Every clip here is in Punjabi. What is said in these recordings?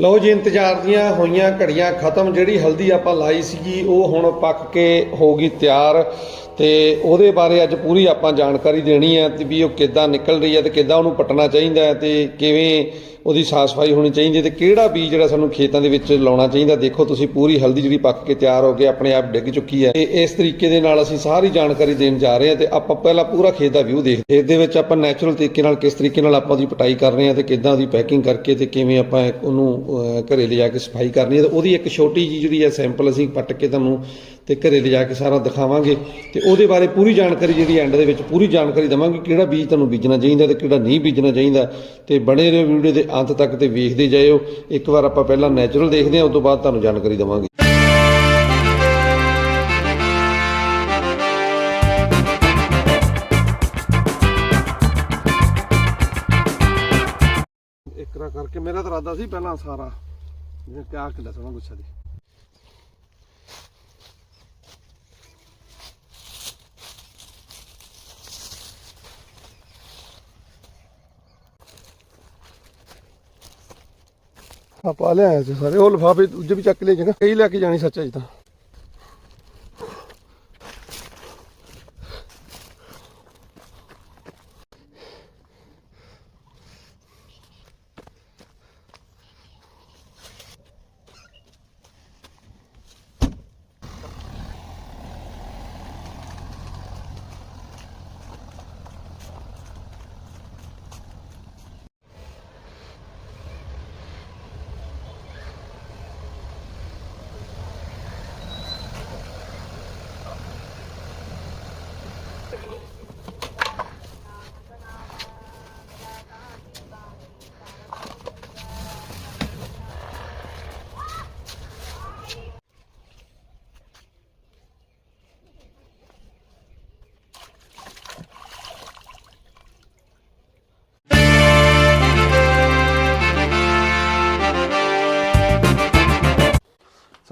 ਲਓ ਜੀ, ਇੰਤਜ਼ਾਰ ਦੀਆਂ ਹੋਈਆਂ ਘੜੀਆਂ ਖਤਮ, ਜਿਹੜੀ ਹਲਦੀ ਆਪਾਂ ਲਾਈ ਸੀਗੀ, ਉਹ ਹੁਣ ਪੱਕ ਕੇ ਹੋ ਗਈ ਤਿਆਰ। ਤੇ ਉਹਦੇ ਬਾਰੇ ਅੱਜ ਪੂਰੀ ਆਪਾਂ ਜਾਣਕਾਰੀ ਦੇਣੀ ਹੈ ਤੇ ਵੀ ਉਹ ਕਿੱਦਾਂ ਨਿਕਲ ਰਹੀ ਹੈ ਤੇ ਕਿੱਦਾਂ ਉਹਨੂੰ ਪੱਟਣਾ ਚਾਹੀਦਾ ਹੈ ਤੇ ਕਿਵੇਂ ਉਹਦੀ ਸਾਫ਼ ਸਫ਼ਾਈ ਹੋਣੀ ਚਾਹੀਦੀ ਹੈ ਤੇ ਕਿਹੜਾ ਬੀਜ ਜਿਹੜਾ ਸਾਨੂੰ ਖੇਤਾਂ ਦੇ ਵਿੱਚ ਲਾਉਣਾ ਚਾਹੀਦਾ ਦੇਖੋ ਤੁਸੀਂ ਪੂਰੀ ਹਲਦੀ ਜਿਹੜੀ ਪੱਕ ਕੇ ਤਿਆਰ ਹੋ ਕੇ ਆਪਣੇ ਆਪ ਡਿੱਗ ਚੁੱਕੀ ਹੈ। ਤੇ ਇਸ ਤਰੀਕੇ ਦੇ ਨਾਲ ਅਸੀਂ ਸਾਰੀ ਜਾਣਕਾਰੀ ਦੇਣ ਜਾ ਰਹੇ ਹਾਂ ਤੇ ਆਪਾਂ ਪਹਿਲਾਂ ਪੂਰਾ ਖੇਤ ਦਾ ਵਿਊ ਦੇਖਦੇ ਖੇਤ ਦੇ ਵਿੱਚ ਆਪਾਂ ਨੈਚੁਰਲ ਤਰੀਕੇ ਨਾਲ ਕਿਸ ਤਰੀਕੇ ਨਾਲ ਆਪਾਂ ਉਹਦੀ ਪਟਾਈ ਕਰ ਰਹੇ ਹਾਂ ਤੇ ਕਿੱਦਾਂ ਉਹਦੀ ਪੈਕਿੰਗ ਕਰਕੇ ਤੇ ਕਿਵੇਂ ਆਪਾਂ ਉਹਨੂੰ ਅਹ, ਘਰੇ ਲਿਜਾ ਕੇ ਸਫ਼ਾਈ ਕਰਨੀ ਹੈ ਤੇ ਉਹਦੀ ਇੱਕ ਛੋਟੀ ਜਿਹੀ ਜਿਹੜੀ ਹੈ ਸੈਂਪਲ ਅਸੀਂ ਪੱਟ ਕੇ ਤੁਹਾਨੂੰ ਤੇ ਘਰੇ ਲਿਜਾ ਕੇ ਸਾਰਾ ਦਿਖਾਵਾਂਗੇ ਤੇ ਉਹਦੇ ਬਾਰੇ ਪੂਰੀ ਜਾਣਕਾਰੀ ਜਿਹੜੀ ਐਂਡ ਦੇ ਵਿੱਚ ਪੂਰੀ ਜਾਣਕਾਰੀ ਦਵਾਂਗੇ ਕਿਹੜਾ ਬੀਜ ਤੁਹਾਨੂੰ ਬੀਜਣਾ ਚਾਹੀਦਾ ਤੇ ਕਿਹੜਾ ਨਹੀਂ ਬੀਜਣਾ ਚਾਹੀਦਾ ਤੇ ਬਣੇ ਰਹੋ ਵੀਡੀਓ ਦੇ ਅੰਤ ਤੱਕ ਤੇ ਵੇਖਦੇ ਜਾਇਓ। ਇੱਕ ਵਾਰ ਆਪਾਂ ਪਹਿਲਾਂ ਨੈਚੁਰਲ ਦੇਖਦੇ ਹਾਂ, ਉਸ ਤੋਂ ਬਾਅਦ ਤੁਹਾਨੂੰ ਜਾਣਕਾਰੀ ਦਵਾਂਗੇ। ਇਕਰਾ ਕਰਕੇ ਮੇਰਾ ਤਾਂ ਇਰਾਦਾ ਸੀ ਪਹਿਲਾਂ ਸਾਰਾ। ਜਿਵੇਂ ਕਿਆ ਕਿੱਲਾ ਸੋਣਾ ਗੁੱਛਾ ਦੀ ਆਪਾਂ ਲਿਆਏ ਸੀ ਸਾਰੇ। ਉਹ ਲਿਫਾਫੇ ਦੂਜੇ ਵੀ ਚੱਕ ਲਏ ਜਗਾ ਕਈ ਲੈ ਕੇ ਜਾਣੀ ਸੱਚਾ ਜੀ ਤਾਂ।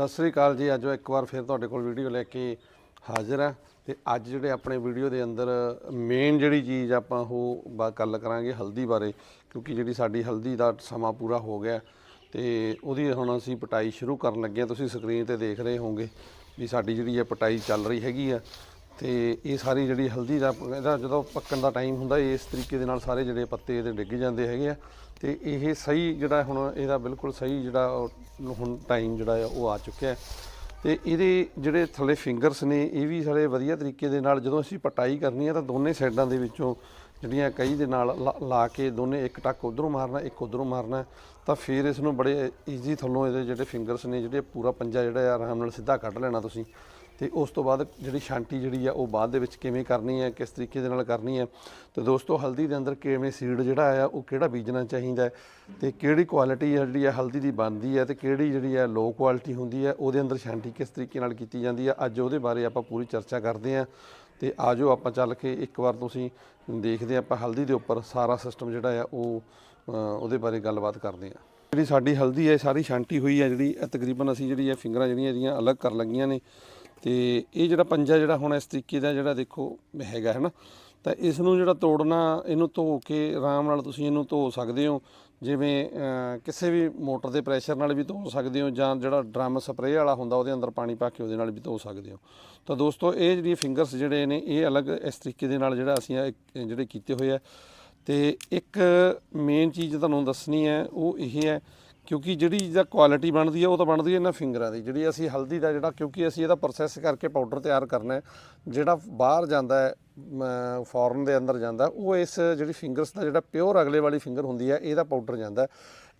ਸਤਿ ਸ੍ਰੀ ਅਕਾਲ ਜੀ। ਅੱਜ ਉਹ ਇੱਕ ਵਾਰ ਫਿਰ ਤੁਹਾਡੇ ਕੋਲ ਵੀਡੀਓ ਲੈ ਕੇ ਹਾਜ਼ਰ ਹਾਂ ਤੇ ਅੱਜ ਜਿਹੜੇ ਆਪਣੇ ਵੀਡੀਓ ਦੇ ਅੰਦਰ ਮੇਨ ਜਿਹੜੀ ਚੀਜ਼ ਆਪਾਂ ਉਹ ਬਾ ਗੱਲ ਕਰਾਂਗੇ ਹਲਦੀ ਬਾਰੇ, ਕਿਉਂਕਿ ਜਿਹੜੀ ਸਾਡੀ ਹਲਦੀ ਦਾ ਸਮਾਂ ਪੂਰਾ ਹੋ ਗਿਆ ਤੇ ਉਹਦੀ ਹੁਣ ਅਸੀਂ ਪਟਾਈ ਸ਼ੁਰੂ ਕਰਨ ਲੱਗੇ ਹਾਂ। ਤੁਸੀਂ ਸਕਰੀਨ ਤੇ ਦੇਖ ਰਹੇ ਹੋਵੋਗੇ ਵੀ ਸਾਡੀ ਜਿਹੜੀ ਹੈ ਪਟਾਈ ਚੱਲ ਰਹੀ ਹੈਗੀ ਆ। ਤੇ ਇਹ ਸਾਰੀ ਜਿਹੜੀ ਹਲਦੀ ਦਾ ਇਹਦਾ ਜਦੋਂ ਪੱਕਣ ਦਾ ਟਾਈਮ ਹੁੰਦਾ, ਇਸ ਤਰੀਕੇ ਦੇ ਨਾਲ ਸਾਰੇ ਜਿਹੜੇ ਪੱਤੇ ਇਹਦੇ ਡਿੱਗ ਜਾਂਦੇ ਹੈਗੇ ਆ। ਤੇ ਇਹ ਸਹੀ ਜਿਹੜਾ ਹੁਣ ਇਹਦਾ ਬਿਲਕੁਲ ਸਹੀ ਜਿਹੜਾ ਉਹ ਹੁਣ ਟਾਈਮ ਜਿਹੜਾ ਆ ਉਹ ਆ ਚੁੱਕਿਆ ਹੈ। ਤੇ ਇਹਦੇ ਜਿਹੜੇ ਥੱਲੇ ਫਿੰਗਰਸ ਨੇ, ਇਹ ਵੀ ਸਾਰੇ ਵਧੀਆ ਤਰੀਕੇ ਦੇ ਨਾਲ ਜਦੋਂ ਅਸੀਂ ਪਟਾਈ ਕਰਨੀ ਹੈ ਤਾਂ ਦੋਨੇ ਸਾਈਡਾਂ ਦੇ ਵਿੱਚੋਂ ਜਿਹੜੀਆਂ ਕਈ ਦੇ ਨਾਲ ਲਾ- ਲਾ ਕੇ ਦੋਨੇ ਇੱਕ ਟੱਕ ਉਧਰੋਂ ਮਾਰਨਾ, ਇੱਕ ਉਧਰੋਂ ਮਾਰਨਾ, ਤਾਂ ਫਿਰ ਇਸ ਨੂੰ ਬੜੇ ਈਜ਼ੀ ਥੱਲੋਂ ਇਹਦੇ ਜਿਹੜੇ ਫਿੰਗਰਸ ਨੇ, ਜਿਹੜੇ ਪੂਰਾ ਪੰਜਾ ਜਿਹੜਾ ਆਰਾਮ ਨਾਲ ਸਿੱਧਾ ਕੱਢ ਲੈਣਾ ਤੁਸੀਂ। ਤੇ ਉਸ ਤੋਂ ਬਾਅਦ ਜਿਹੜੀ ਛਾਂਟੀ ਜਿਹੜੀ ਆ ਉਹ ਬਾਅਦ ਦੇ ਵਿੱਚ ਕਿਵੇਂ ਕਰਨੀ ਹੈ, ਕਿਸ ਤਰੀਕੇ ਦੇ ਨਾਲ ਕਰਨੀ ਹੈ, ਤੇ ਦੋਸਤੋ ਹਲਦੀ ਦੇ ਅੰਦਰ ਕਿਵੇਂ ਸੀਡ ਜਿਹੜਾ ਆ ਉਹ ਕਿਹੜਾ ਬੀਜਣਾ ਚਾਹੀਦਾ ਹੈ, ਤੇ ਕਿਹੜੀ ਕੁਆਲਿਟੀ ਜਿਹੜੀ ਆ ਹਲਦੀ ਦੀ ਬਣਦੀ ਹੈ, ਤੇ ਕਿਹੜੀ ਜਿਹੜੀ ਆ ਲੋ ਕੁਆਲਿਟੀ ਹੁੰਦੀ ਹੈ, ਉਹਦੇ ਅੰਦਰ ਛਾਂਟੀ ਕਿਸ ਤਰੀਕੇ ਨਾਲ ਕੀਤੀ ਜਾਂਦੀ ਹੈ, ਅੱਜ ਉਹਦੇ ਬਾਰੇ ਆਪਾਂ ਪੂਰੀ ਚਰਚਾ ਕਰਦੇ ਹਾਂ, ਤੇ ਆਜੋ ਆਪਾਂ ਚੱਲ ਕੇ ਇੱਕ ਵਾਰ ਤੁਸੀਂ ਦੇਖਦੇ ਹਾਂ, ਆਪਾਂ ਹਲਦੀ ਦੇ ਉੱਪਰ ਸਾਰਾ ਸਿਸਟਮ ਜਿਹੜਾ ਆ ਉਹ ਉਹਦੇ ਬਾਰੇ ਗੱਲਬਾਤ ਕਰਦੇ ਹਾਂ। ਜਿਹੜੀ ਸਾਡੀ ਹਲਦੀ ਹੈ ਸਾਰੀ ਛਾਂਟੀ ਹੋਈ ਹੈ, ਜਿਹੜੀ ਤਕਰੀਬਨ ਅਸੀਂ ਜਿਹੜੀ ਹੈ ਫਿੰਗਰਾਂ ਜਿਹੜੀਆਂ ਇਹਦੀਆਂ ਅਲੱਗ ਕਰ ਲੱਗੀਆਂ ਨੇ ਤੇ ਇਹ ਜਿਹੜਾ ਪੰਜਾ ਜਿਹੜਾ ਹੁਣ ਇਸ ਤਰੀਕੇ ਦਾ ਜਿਹੜਾ ਦੇਖੋ ਹੈਗਾ ਹੈ ਨਾ ਤਾਂ ਇਸ ਨੂੰ ਜਿਹੜਾ ਤੋੜਨਾ, ਇਹਨੂੰ ਧੋ ਕੇ ਆਰਾਮ ਨਾਲ ਤੁਸੀਂ ਇਹਨੂੰ ਧੋ ਸਕਦੇ ਹੋ। ਜਿਵੇਂ ਕਿਸੇ ਵੀ ਮੋਟਰ ਦੇ ਪ੍ਰੈਸ਼ਰ ਨਾਲ ਵੀ ਧੋ ਸਕਦੇ ਹੋ ਜਾਂ ਜਿਹੜਾ ਡਰਮ ਸਪਰੇਅ ਵਾਲਾ ਹੁੰਦਾ, ਉਹਦੇ ਅੰਦਰ ਪਾਣੀ ਪਾ ਕੇ ਉਹਦੇ ਨਾਲ ਵੀ ਧੋ ਸਕਦੇ ਹੋ। ਤਾਂ ਦੋਸਤੋ, ਇਹ ਜਿਹੜੀ ਫਿੰਗਰਸ ਜਿਹੜੇ ਨੇ, ਇਹ ਅਲੱਗ ਇਸ ਤਰੀਕੇ ਦੇ ਨਾਲ ਜਿਹੜਾ ਅਸੀਂ ਜਿਹੜੇ ਕੀਤੇ ਹੋਏ ਆ। ਤੇ ਇੱਕ ਮੇਨ ਚੀਜ਼ ਤੁਹਾਨੂੰ ਦੱਸਣੀ ਹੈ, ਉਹ ਇਹ ਹੈ ਕਿਉਂਕਿ ਜਿਹੜੀ ਜਿਹਦਾ ਕੁਆਲਿਟੀ ਬਣਦੀ ਹੈ ਉਹ ਤਾਂ ਬਣਦੀ ਹੈ ਇਹਨਾਂ ਫਿੰਗਰਾਂ ਦੀ। ਜਿਹੜੀ ਅਸੀਂ ਹਲਦੀ ਦਾ ਜਿਹੜਾ, ਕਿਉਂਕਿ ਅਸੀਂ ਇਹਦਾ ਪ੍ਰੋਸੈਸ ਕਰਕੇ ਪਾਊਡਰ ਤਿਆਰ ਕਰਨਾ ਹੈ, ਜਿਹੜਾ ਬਾਹਰ ਜਾਂਦਾ ਹੈ ਫੋਰਨ ਦੇ ਅੰਦਰ ਜਾਂਦਾ, ਉਹ ਇਸ ਜਿਹੜੀ ਫਿੰਗਰਸ ਦਾ ਜਿਹੜਾ ਪਿਓਰ ਅਗਲੇ ਵਾਲੀ ਫਿੰਗਰ ਹੁੰਦੀ ਹੈ ਇਹਦਾ ਪਾਊਡਰ ਜਾਂਦਾ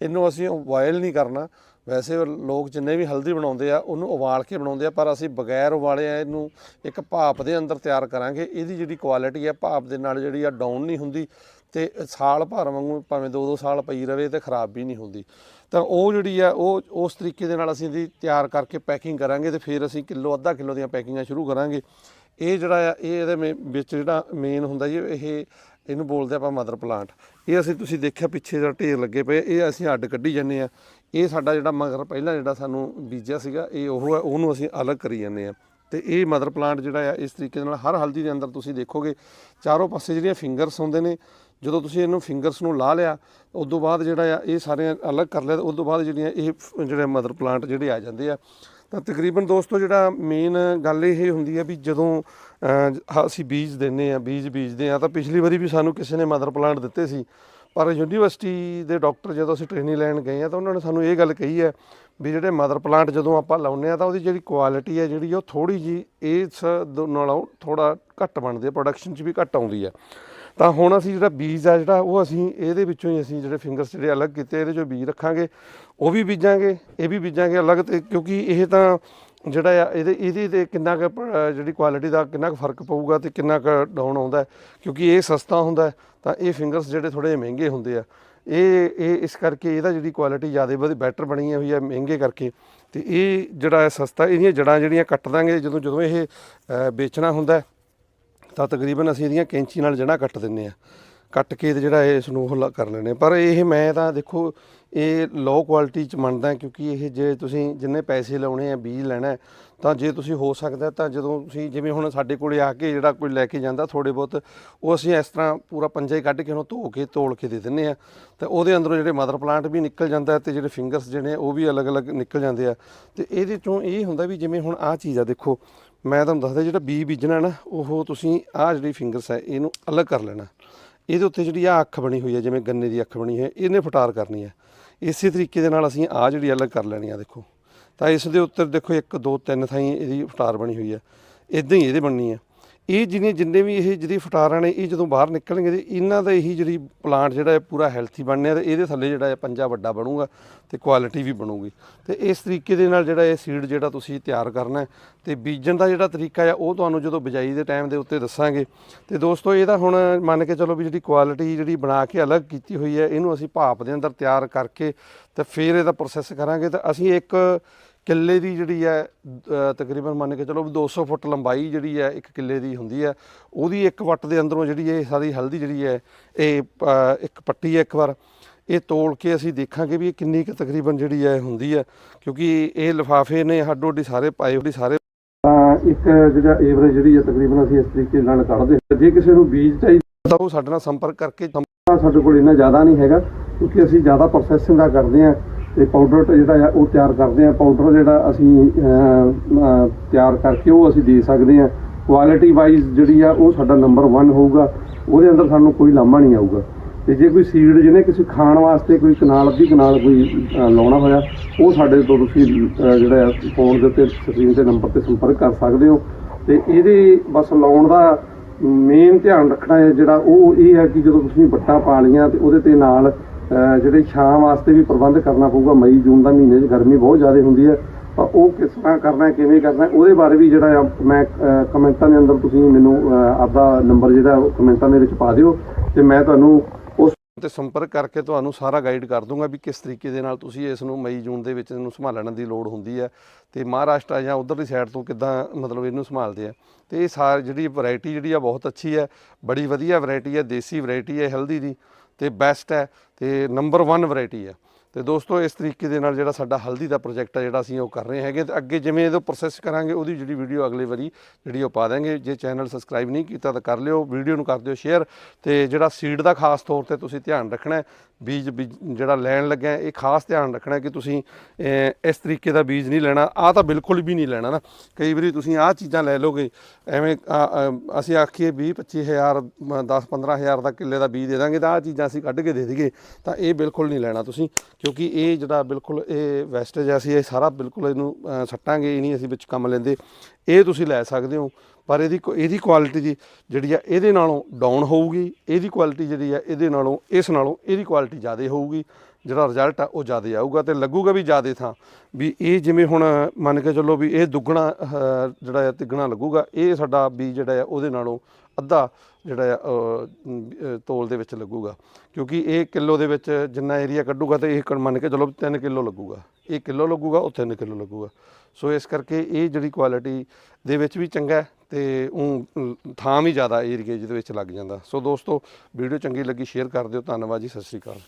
ਇਹਨੂੰ ਅਸੀਂ ਬੋਇਲ ਨਹੀਂ ਕਰਨਾ। ਵੈਸੇ ਲੋਕ ਜਿੰਨੇ ਵੀ ਹਲਦੀ ਬਣਾਉਂਦੇ ਆ, ਉਹਨੂੰ ਉਬਾਲ ਕੇ ਬਣਾਉਂਦੇ ਆ, ਪਰ ਅਸੀਂ ਬਗੈਰ ਉਬਾਲੇ ਆ ਇਹਨੂੰ ਇੱਕ ਭਾਪ ਦੇ ਅੰਦਰ ਤਿਆਰ ਕਰਾਂਗੇ। ਇਹਦੀ ਜਿਹੜੀ ਕੁਆਲਿਟੀ ਹੈ ਭਾਪ ਦੇ ਨਾਲ ਜਿਹੜੀ ਆ ਡਾਊਨ ਨਹੀਂ ਹੁੰਦੀ ਤੇ ਸਾਲ ਭਰ ਵਾਂਗੂ ਭਾਵੇਂ 2-2 ਸਾਲ ਪਈ ਰਵੇ ਤੇ ਖਰਾਬ ਵੀ ਨਹੀਂ ਹੁੰਦੀ। ਤਾਂ ਉਹ ਜਿਹੜੀ ਆ, ਉਹ, ਉਸ ਤਰੀਕੇ ਦੇ ਨਾਲ ਅਸੀਂ ਇਹਦੀ ਤਿਆਰ ਕਰਕੇ ਪੈਕਿੰਗ ਕਰਾਂਗੇ ਤੇ ਫਿਰ ਅਸੀਂ ਕਿਲੋ, ਅੱਧਾ ਕਿਲੋ ਦੀਆਂ ਪੈਕਿੰਗਾਂ ਸ਼ੁਰੂ ਕਰਾਂਗੇ। ਇਹ ਜਿਹੜਾ ਆ, ਇਹ ਇਹਦੇ ਮੇ- ਵਿੱਚ ਜਿਹੜਾ ਮੇਨ ਹੁੰਦਾ ਜੀ, ਇਹ, ਇਹਨੂੰ ਬੋਲਦੇ ਆਪਾਂ ਮਦਰ ਪਲਾਂਟ ਇਹ ਅਸੀਂ ਤੁਸੀਂ ਦੇਖਿਆ ਪਿੱਛੇ ਜਿਹੜਾ ਢੇਰ ਲੱਗੇ ਪਏ, ਇਹ ਅਸੀਂ ਅੱਡ ਕੱਢੀ ਜਾਂਦੇ ਆ। ਇਹ ਸਾਡਾ ਜਿਹੜਾ ਮਗਰ ਪਹਿਲਾਂ ਜਿਹੜਾ ਸਾਨੂੰ ਬੀਜਿਆ ਸੀਗਾ, ਇਹ ਉਹ ਹੈ ਉਹਨੂੰ ਅਸੀਂ ਅਲੱਗ ਕਰੀ ਜਾਂਦੇ ਆ। ਤੇ ਇਹ ਮਦਰ ਪਲਾਂਟ ਜਿਹੜਾ ਆ, ਇਸ ਤਰੀਕੇ ਦੇ ਨਾਲ ਹਰ ਹਲਦੀ ਦੇ ਅੰਦਰ ਤੁਸੀਂ ਦੇਖੋਗੇ, ਚਾਰੋਂ ਪਾਸੇ ਜਿਹੜੀਆਂ ਫਿੰਗਰਸ ਹੁੰਦੇ ਨੇ ਜਦੋਂ ਤੁਸੀਂ ਇਹਨੂੰ ਫਿੰਗਰਸ ਨੂੰ ਲਾ ਲਿਆ ਉਸ ਤੋਂ ਬਾਅਦ ਜਿਹੜਾ ਆ ਇਹ ਸਾਰੇ ਅਲੱਗ ਕਰ ਲਿਆ ਉਸ ਤੋਂ ਬਾਅਦ ਜਿਹੜੀਆਂ ਇਹ ਜਿਹੜੇ ਮਦਰ ਪਲਾਂਟ ਜਿਹੜੇ ਆ ਜਾਂਦੇ ਆ ਤਾਂ ਤਕਰੀਬਨ ਦੋਸਤੋ ਜਿਹੜਾ ਮੇਨ ਗੱਲ ਇਹ ਹੁੰਦੀ ਹੈ ਵੀ ਜਦੋਂ ਅਹ, ਅਸੀਂ ਬੀਜ ਦਿੰਨੇ ਆ ਬੀਜ ਬੀਜਦੇ ਆ ਤਾਂ ਪਿਛਲੀ ਵਾਰੀ ਵੀ ਸਾਨੂੰ ਕਿਸੇ ਨੇ ਮਦਰ ਪਲਾਂਟ ਦਿੱਤੇ ਸੀ ਪਰ ਯੂਨੀਵਰਸਿਟੀ ਦੇ ਡਾਕਟਰ ਜਦੋਂ ਅਸੀਂ ਟ੍ਰੇਨਿੰਗ ਲੈਣ ਗਏ ਆ ਤਾਂ ਉਹਨਾਂ ਨੇ ਸਾਨੂੰ ਇਹ ਗੱਲ ਕਹੀ ਹੈ ਵੀ ਜਿਹੜੇ ਮਦਰ ਪਲਾਂਟ ਜਦੋਂ ਆਪਾਂ ਲਾਉਂਦੇ ਆ ਤਾਂ ਉਹਦੀ ਜਿਹੜੀ ਕੁਆਲਿਟੀ ਹੈ ਜਿਹੜੀ ਉਹ ਥੋੜੀ ਜੀ ਇਸ ਦੋ ਨਾਲੋਂ ਥੋੜਾ ਘੱਟ ਬਣਦੀ ਹੈ ਪ੍ਰੋਡਕਸ਼ਨ 'ਚ ਵੀ ਘੱਟ ਆਉਂਦੀ ਹੈ ਤਾਂ ਹੁਣ ਅਸੀਂ ਜਿਹੜਾ ਬੀਜ ਆ ਜਿਹੜਾ, ਉਹ ਅਸੀਂ ਇਹਦੇ ਵਿੱਚੋਂ ਹੀ ਅਸੀਂ ਜਿਹੜੇ ਫਿੰਗਰਸ ਜਿਹੜੇ ਅਲੱਗ ਕੀਤੇ, ਇਹਦੇ ਚੋਂ ਬੀਜ ਰੱਖਾਂਗੇ। ਉਹ ਵੀ ਬੀਜਾਂਗੇ, ਇਹ ਵੀ ਬੀਜਾਂਗੇ ਅਲੱਗ ਤੇ, ਕਿਉਂਕਿ ਇਹ ਤਾਂ ਜਿਹੜਾ ਆ, ਇਹਦੇ, ਇਹਦੀ ਤੇ ਕਿੰਨਾ ਕੁ ਜਿਹੜੀ ਕੁਆਲਿਟੀ ਦਾ ਕਿੰਨਾ ਕੁ ਫ਼ਰਕ ਪਊਗਾ ਤੇ ਕਿੰਨਾ ਕੁ ਡਾਊਨ ਆਉਂਦਾ ਕਿਉਂਕਿ ਇਹ ਸਸਤਾ ਹੁੰਦਾ ਤਾਂ ਇਹ ਫਿੰਗਰਸ ਜਿਹੜੇ ਥੋੜੇ ਜਿਹੇ ਮਹਿੰਗੇ ਹੁੰਦੇ ਆ। ਇਹ ਇਹ, ਇਸ ਕਰਕੇ ਇਹਦਾ ਜਿਹੜੀ ਕੁਆਲਿਟੀ ਜ਼ਿਆਦਾ ਵਧੀ ਬੈਟਰ ਬਣੀ ਹੋਈ ਹੈ ਮਹਿੰਗੇ ਕਰਕੇ। ਤੇ ਇਹ ਜਿਹੜਾ ਹੈ ਸਸਤਾ, ਇਹਦੀਆਂ ਜੜਾਂ ਜਿਹੜੀਆਂ ਕੱਟ ਦਾਂਗੇ, ਜਦੋਂ ਜਦੋਂ ਇਹ ਵੇਚਣਾ ਹੁੰਦਾ ਤਾਂ ਤਕਰੀਬਨ ਅਸੀਂ ਇਹਦੀਆਂ ਕੈਂਚੀ ਨਾਲ ਜੜ੍ਹਾਂ ਕੱਟ ਦਿੰਨੇ ਆ ਕੱਟ ਕੇ ਤੇ ਜਿਹੜਾ ਇਸ ਨੂੰ ਉਹ ਲ- ਕਰ ਲੈਣੇ ਪਰ ਇਹ ਮੈਂ ਤਾਂ ਦੇਖੋ, ਇਹ ਲੋ ਕੁਆਲਿਟੀ ਚ ਮੰਨਦਾ ਕਿਉਂਕਿ ਇਹ ਜੇ ਤੁਸੀਂ ਜਿੰਨੇ ਪੈਸੇ ਲਾਉਣੇ ਆ, ਬੀਜ ਲੈਣਾ ਤਾਂ ਜੇ ਤੁਸੀਂ ਹੋ ਸਕਦਾ ਤਾਂ ਜਦੋਂ ਤੁਸੀਂ ਜਿਵੇਂ ਹੁਣ ਸਾਡੇ ਕੋਲੇ ਆ ਕੇ ਜਿਹੜਾ ਕੋਈ ਲੈ ਕੇ ਜਾਂਦਾ ਥੋੜੇ ਬਹੁਤ, ਉਹ ਅਸੀਂ ਇਸ ਤਰ੍ਹਾਂ ਪੂਰਾ ਪੰਜਾ ਹੀ ਕੱਢ ਕੇ ਉਹਨੂੰ ਧੋ ਕੇ ਤੋਲ ਕੇ ਦੇ ਦਿੰਨੇ ਆ ਤੇ ਉਹਦੇ ਅੰਦਰੋਂ ਜਿਹੜੇ ਮਦਰ ਪਲਾਂਟ ਵੀ ਨਿਕਲ ਜਾਂਦਾ ਤੇ ਜਿਹੜੇ ਫਿੰਗਰਸ ਜਿਹੜੇ ਉਹ ਵੀ ਅਲੱਗ-ਅਲੱਗ ਨਿਕਲ ਜਾਂਦੇ ਆ। ਤੇ ਇਹਦੇ ਚੋਂ ਇਹ ਹੁੰਦਾ ਵੀ ਜਿਵੇਂ ਹੁਣ ਆਹ ਚੀਜ਼ ਆ, ਦੇਖੋ ਮੈਂ ਤੁਹਾਨੂੰ ਦੱਸਦਾ ਜਿਹੜਾ ਬੀ ਬੀਜਣਾ ਨਾ, ਉਹ ਤੁਸੀਂ ਆਹ ਜਿਹੜੀ ਫਿੰਗਰਸ ਹੈ, ਇਹਨੂੰ ਅਲੱਗ ਕਰ ਲੈਣਾ। ਇਹਦੇ ਉੱਤੇ ਜਿਹੜੀ ਆ ਅੱਖ ਬਣੀ ਹੋਈ ਹੈ, ਜਿਵੇਂ ਗੰਨੇ ਦੀ ਅੱਖ ਬਣੀ ਹੈ, ਇਹਨੇ ਫਟਾਰ ਕਰਨੀ ਹੈ। ਇਸੇ ਤਰੀਕੇ ਦੇ ਨਾਲ ਅਸੀਂ ਆ ਜਿਹੜੀ ਅਲੱਗ ਕਰ ਲੈਣੀ ਆ, ਦੇਖੋ। ਤਾਂ ਇਸ ਦੇ ਉੱਤੇ ਦੇਖੋ 1 2 3 ਥਾਈਂ ਇਹਦੀ ਫਟਾਰ ਬਣੀ ਹੋਈ ਹੈ। ਇਦਾਂ ਹੀ ਇਹਦੇ ਬਣਨੀ ਹੈ। ਇਹ ਜਿਹਨੇ ਜਿੰਨੇ ਵੀ ਇਹ ਜਿਹੜੀ ਫਟਾਰਾਂ ਨੇ, ਇਹ ਜਦੋਂ ਬਾਹਰ ਨਿਕਲਣਗੇ ਤੇ ਇਹਨਾਂ ਦਾ ਇਹੀ ਜਿਹੜੀ ਪਲਾਂਟ ਜਿਹੜਾ ਹੈ ਪੂਰਾ ਹੈਲਥੀ ਬਣਨੇ ਤੇ ਇਹਦੇ ਥੱਲੇ ਜਿਹੜਾ ਹੈ ਪੰਜਾ ਵੱਡਾ ਬਣੂਗਾ ਤੇ ਕੁਆਲਿਟੀ ਵੀ ਬਣੂਗੀ। ਤੇ ਇਸ ਤਰੀਕੇ ਦੇ ਨਾਲ ਜਿਹੜਾ ਇਹ ਸੀਡ ਜਿਹੜਾ ਤੁਸੀਂ ਤਿਆਰ ਕਰਨਾ ਹੈ ਤੇ ਬੀਜਣ ਦਾ ਜਿਹੜਾ ਤਰੀਕਾ ਆ, ਉਹ ਤੁਹਾਨੂੰ ਜਦੋਂ ਬਿਜਾਈ ਦੇ ਟਾਈਮ ਦੇ ਉੱਤੇ ਦੱਸਾਂਗੇ। ਤੇ ਦੋਸਤੋ ਇਹਦਾ ਹੁਣ ਮੰਨ ਕੇ ਚਲੋ ਵੀ ਜਿਹੜੀ ਕੁਆਲਿਟੀ ਜਿਹੜੀ ਬਣਾ ਕੇ ਅਲੱਗ ਕੀਤੀ ਹੋਈ ਹੈ, ਇਹਨੂੰ ਅਸੀਂ ਭਾਪ ਦੇ ਅੰਦਰ ਤਿਆਰ ਕਰਕੇ ਤੇ ਫਿਰ ਇਹਦਾ ਪ੍ਰੋਸੈਸ ਕਰਾਂਗੇ। ਤਾਂ ਅਸੀਂ ਇੱਕ ਕਿੱਲੇ ਦੀ ਜਿਹੜੀ ਹੈ ਤਕਰੀਬਨ ਮੰਨ ਕੇ ਚਲੋ ਵੀ 200 ਫੁੱਟ ਲੰਬਾਈ ਜਿਹੜੀ ਹੈ ਇੱਕ ਕਿੱਲੇ ਦੀ ਹੁੰਦੀ ਹੈ। ਉਹਦੀ ਇੱਕ ਵੱਟ ਦੇ ਅੰਦਰੋਂ ਜਿਹੜੀ ਇਹ ਸਾਰੀ ਹਲਦੀ ਜਿਹੜੀ ਹੈ ਇਹ ਇੱਕ ਪੱਟੀ ਹੈ ਇੱਕ ਵਾਰ। ਇਹ ਤੋਲ ਕੇ ਅਸੀਂ ਦੇਖਾਂਗੇ ਵੀ ਇਹ ਕਿੰਨੀ ਕੁ ਤਕਰੀਬਨ ਜਿਹੜੀ ਹੈ ਹੁੰਦੀ ਹੈ। ਕਿਉਂਕਿ ਇਹ ਲਿਫਾਫੇ ਨੇ ਹੱਡੋ ਹੱਡੀ ਸਾਰੇ ਪਾਏ ਹੋਏ ਸਾਰੇ ਇੱਕ ਜਿਹੜਾ ਏਵਰੇਜ ਜਿਹੜੀ ਹੈ ਤਕਰੀਬਨ ਅਸੀਂ ਇਸ ਤਰੀਕੇ ਨਾਲ ਕੱਢਦੇ ਹਾਂ। ਜੇ ਕਿਸੇ ਨੂੰ ਬੀਜ ਚਾਹੀਦਾ ਤਾਂ ਉਹ ਸਾਡੇ ਨਾਲ ਸੰਪਰਕ ਕਰਕੇ ਸਾਡੇ ਕੋਲ ਇੰਨਾ ਜ਼ਿਆਦਾ ਨਹੀਂ ਹੈਗਾ ਕਿਉਂਕਿ ਅਸੀਂ ਜ਼ਿਆਦਾ ਪ੍ਰੋਸੈਸਿੰਗ ਦਾ ਕਰਦੇ ਹਾਂ। ਤੇ ਪਾਊਡਰ ਜਿਹੜਾ ਆ, ਉਹ ਤਿਆਰ ਕਰਦੇ ਹਾਂ ਪਾਊਡਰ ਜਿਹੜਾ ਅਸੀਂ ਤਿਆਰ ਕਰਕੇ ਉਹ ਅਸੀਂ ਦੇ ਸਕਦੇ ਹਾਂ ਕੁਆਲਿਟੀ ਵਾਈਜ਼ ਜਿਹੜੀ ਆ, ਉਹ ਸਾਡਾ ਨੰਬਰ 1 ਹੋਊਗਾ। ਉਹਦੇ ਅੰਦਰ ਸਾਨੂੰ ਕੋਈ ਲਾਮਾ ਨਹੀਂ ਆਊਗਾ। ਤੇ ਜੇ ਕੋਈ ਸੀਡ ਜਿਹਨੇ ਕਿਸੇ ਖਾਣ ਵਾਸਤੇ ਕੋਈ ਕਨਾਲ, ਅੱਧੀ ਕਨਾਲ ਕੋਈ ਲਾਉਣਾ ਹੋਇਆ, ਉਹ ਸਾਡੇ ਤੋਂ ਤੁਸੀਂ ਜਿਹੜਾ ਫੋਨ ਦੇ ਉੱਤੇ ਸਕਰੀਨ ਤੇ ਨੰਬਰ ਤੇ ਸੰਪਰਕ ਕਰ ਸਕਦੇ ਹੋ। ਤੇ ਇਹਦੇ ਬਸ ਲਾਉਣ ਦਾ ਮੇਨ ਧਿਆਨ ਰੱਖਣਾ ਹੈ ਜਿਹੜਾ, ਉਹ ਇਹ ਹੈ ਕਿ ਜਦੋਂ ਤੁਸੀਂ ਵੱਟਾਂ ਪਾ ਲਈਆਂ ਤੇ ਉਹਦੇ ਤੇ ਨਾਲ ਜਿਹੜੇ ਛਾਂ ਵਾਸਤੇ ਵੀ ਪ੍ਰਬੰਧ ਕਰਨਾ ਪਊਗਾ, ਮਈ, ਜੂਨ ਦਾ ਮਹੀਨੇ 'ਚ ਗਰਮੀ ਬਹੁਤ ਜ਼ਿਆਦਾ ਹੁੰਦੀ ਹੈ, ਤਾਂ ਉਹ ਕਿਸ ਤਰ੍ਹਾਂ ਕਰਨਾ, ਕਿਵੇਂ ਕਰਨਾ, ਉਹਦੇ ਬਾਰੇ ਵੀ ਜਿਹੜਾ ਆ ਮੈਂ ਕਮੈਂਟਾਂ ਦੇ ਅੰਦਰ ਤੁਸੀਂ ਮੈਨੂੰ ਆਪਦਾ ਨੰਬਰ ਜਿਹੜਾ ਕਮੈਂਟਾਂ ਦੇ ਵਿੱਚ ਪਾ ਦਿਓ ਤੇ ਮੈਂ ਤੁਹਾਨੂੰ ਉਸ ਤੇ ਸੰਪਰਕ ਕਰਕੇ ਤੁਹਾਨੂੰ ਸਾਰਾ ਗਾਈਡ ਕਰ ਦੂੰਗਾ ਵੀ ਕਿਸ ਤਰੀਕੇ ਦੇ ਨਾਲ ਤੁਸੀਂ ਇਸ ਨੂੰ ਮਈ, ਜੂਨ ਦੇ ਵਿੱਚ ਇਹਨੂੰ ਸੰਭਾਲਣ ਦੀ ਲੋੜ ਹੁੰਦੀ ਹੈ ਤੇ ਮਹਾਰਾਸ਼ਟਰ ਜਾਂ ਉਧਰਲੀ ਸਾਈਡ ਤੋਂ ਕਿੱਦਾਂ ਮਤਲਬ ਇਹਨੂੰ ਸੰਭਾਲਦੇ ਆ। ਤੇ ਇਹ ਸਾਰ ਜਿਹੜੀ ਵੈਰਾਈਟੀ ਜਿਹੜੀ ਆ ਬਹੁਤ ਅੱਛੀ ਹੈ, ਬੜੀ ਵਧੀਆ ਵੈਰਾਈਟੀ ਹੈ, ਦੇਸੀ ਵੈਰਾਈਟੀ ਹੈ ਹਲਦੀ ਦੀ। ਤੇ ਬੈਸਟ ਹੈ ਤੇ ਨੰਬਰ 1 ਵੈਰਾਈਟੀ ਹੈ। ਤੇ ਦੋਸਤੋ, ਇਸ ਤਰੀਕੇ ਦੇ ਨਾਲ ਜਿਹੜਾ ਸਾਡਾ ਹਲਦੀ ਦਾ ਪ੍ਰੋਜੈਕਟ ਹੈ ਜਿਹੜਾ ਅਸੀਂ ਉਹ ਕਰ ਰਹੇ ਹੈਗੇ, ਤੇ ਅੱਗੇ ਜਿਵੇਂ ਇਹਦਾ ਪ੍ਰੋਸੈਸ ਕਰਾਂਗੇ, ਉਹਦੀ ਜਿਹੜੀ ਵੀਡੀਓ ਅਗਲੇ ਵਾਰੀ ਜਿਹੜੀ ਉਹ ਪਾ ਦਾਂਗੇ। ਜੇ ਚੈਨਲ ਸਬਸਕ੍ਰਾਈਬ ਨਹੀਂ ਕੀਤਾ ਤਾਂ ਕਰ ਲਿਓ ਵੀਡੀਓ ਨੂੰ ਕਰ ਦਿਓ ਸ਼ੇਅਰ ਤੇ ਜਿਹੜਾ ਸੀਡ ਦਾ ਖਾਸ ਤੌਰ ਤੇ ਤੁਸੀਂ ਧਿਆਨ ਰੱਖਣਾ ਹੈ, ਬੀਜ ਬੀਜ ਜਿਹੜਾ ਲੈਣ ਲੱਗਿਆ, ਇਹ ਖਾਸ ਧਿਆਨ ਰੱਖਣਾ ਕਿ ਤੁਸੀਂ ਇਸ ਤਰੀਕੇ ਦਾ ਬੀਜ ਨਹੀਂ ਲੈਣਾ। ਆ ਤਾਂ ਬਿਲਕੁਲ ਵੀ ਨਹੀਂ ਲੈਣਾ ਨਾ। ਕਈ ਵਾਰੀ ਤੁਸੀਂ ਆਹ ਚੀਜ਼ਾਂ ਲੈ ਲੋਗੇ ਐਵੇਂ ਆ- ਆ- ਅਸੀਂ ਆਖੀਏ 20 25000 10 15000 ਦਾ ਕਿੱਲੇ ਦਾ ਬੀਜ ਦੇ ਦਾਂਗੇ, ਤਾਂ ਆਹ ਚੀਜ਼ਾਂ ਅਸੀਂ ਕੱਢ ਕੇ ਦੇ ਦਈਏ, ਤਾਂ ਇਹ ਬਿਲਕੁਲ ਨਹੀਂ ਲੈਣਾ ਤੁਸੀਂ। ਕਿਉਂਕਿ ਇਹ ਜਿਹੜਾ ਬਿਲਕੁਲ ਇਹ ਵੈਸਟੇਜ ਆ, ਅਸੀਂ ਇਹ ਸਾਰਾ ਬਿਲਕੁਲ ਇਹਨੂੰ ਸੱਟਾਂਗੇ ਇਹ ਨਹੀਂ ਅਸੀਂ ਵਿੱਚ ਕੰਮ ਲੈਂਦੇ। ਇਹ ਤੁਸੀਂ ਲੈ ਸਕਦੇ ਹੋ ਪਰ ਇਹਦੀ ਕੁ- ਇਹਦੀ ਕੁਆਲਿਟੀ ਜੀ ਜਿਹੜੀ ਆ ਇਹਦੇ ਨਾਲੋਂ ਡਾਊਨ ਹੋਊਗੀ ਇਹਦੀ ਕੁਆਲਿਟੀ ਜਿਹੜੀ ਆ ਇਹਦੇ ਨਾਲੋਂ ਇਸ ਨਾਲੋਂ ਇਹਦੀ ਕੁਆਲਿਟੀ ਜ਼ਿਆਦਾ ਹੋਊਗੀ। ਜਿਹੜਾ ਰਿਜ਼ਲਟ ਆ ਉਹ ਜ਼ਿਆਦਾ ਆਊਗਾ ਤੇ ਲੱਗੂਗਾ ਵੀ ਜ਼ਿਆਦਾ ਥਾਂ। ਵੀ ਇਹ ਜਿਵੇਂ ਹੁਣ ਮੰਨ ਕੇ ਚੱਲੋ ਵੀ ਇਹ ਦੁੱਗਣਾ ਜਿਹੜਾ ਆ ਤਿੱਗਣਾ ਲੱਗੂਗਾ ਇਹ ਸਾਡਾ ਬੀ ਜਿਹੜਾ ਆ ਉਹਦੇ ਨਾਲੋਂ ਅੱਧਾ ਜਿਹੜਾ ਆ ਤੋਲ ਦੇ ਵਿੱਚ ਲੱਗੂਗਾ। ਕਿਉਂਕਿ ਇਹ ਕਿਲੋ ਦੇ ਵਿੱਚ ਜਿੰਨਾ ਏਰੀਆ ਕੱਢੂਗਾ ਤੇ ਇਹ ਮੰਨ ਕੇ ਚਲੋ 3 ਕਿਲੋ ਲੱਗੂਗਾ। ਇਹ ਕਿਲੋ ਲੱਗੂਗਾ, ਉਹ 3 ਕਿਲੋ ਲੱਗੂਗਾ। ਸੋ ਇਸ ਕਰਕੇ ਇਹ ਜਿਹੜੀ ਕੁਆਲਿਟੀ ਦੇ ਵਿੱਚ ਵੀ ਚੰਗਾ ਹੈ ਤੇ ਉਹ ਥਾਂ ਵੀ ਜ਼ਿਆਦਾ ਏਰੀਏ ਜਿਹਦੇ ਵਿੱਚ ਲੱਗ ਜਾਂਦਾ। ਸੋ ਦੋਸਤੋ ਵੀਡੀਓ ਚੰਗੀ ਲੱਗੀ ਸ਼ੇਅਰ ਕਰ ਦਿਓ। ਧੰਨਵਾਦ ਜੀ, ਸਤਿ ਸ਼੍ਰੀ ਅਕਾਲ।